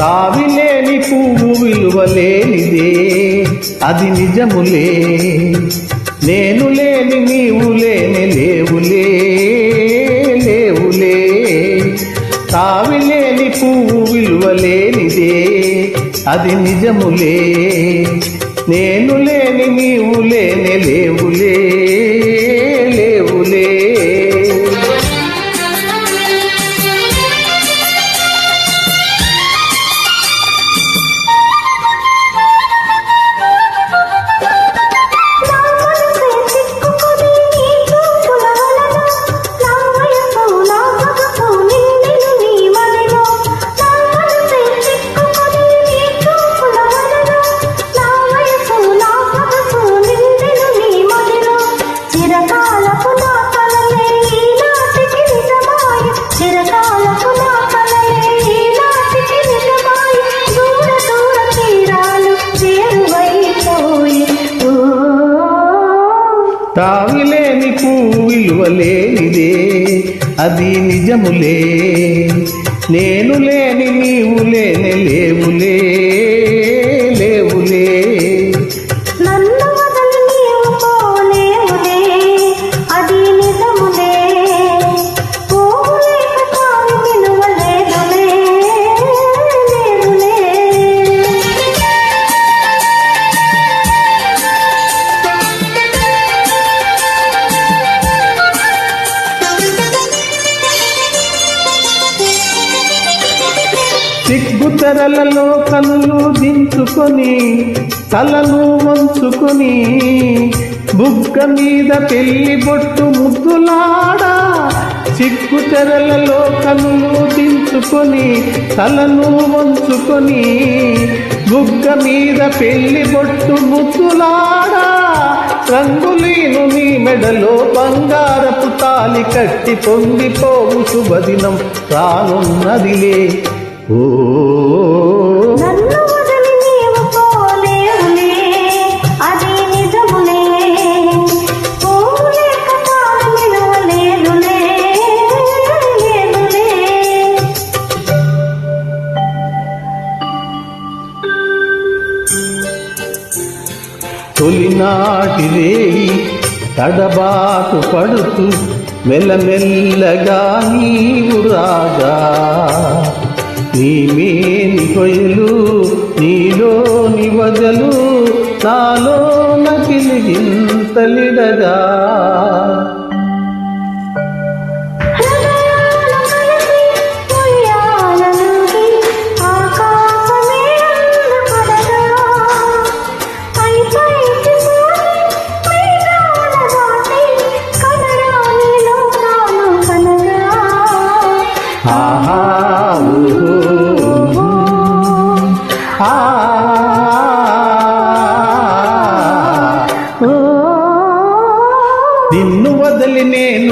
తావి లేని పువ్వు విలువ లేనిదే అది నిజములే. నేను లేని నీవు లేని లేవులే లేవులే. తావి లేని పువ్వు విలువ లేనిదే అది నిజములే. నేను లేని నీవు లే తావిలేని పువ్వు అది నిజములే. నేను లేని నీవు లేని లేవులే. సిగ్గుతెరలలో కనులు దించుకొని తలను వంచుకొని బుగ్గ మీద పెళ్ళి బొట్టు ముద్దులాడా సిగ్గుతెరలలో కనులు దించుకొని తలను వంచుకొని బుగ్గ మీద పెళ్ళి బొట్టు ముద్దులాడా రంగులీను నీ మెడలో బంగారపు తాలి కట్టి పొంగిపోవు శుభదినం రానున్నదిలే. తొలినాటి రేయి తడబాటు పడుతూ మెల్లమెల్లగా నీవు రాగా. నీ మేని నీలో నీలోని వదలు నాలో నకిలిగింతలిడగా.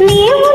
Meu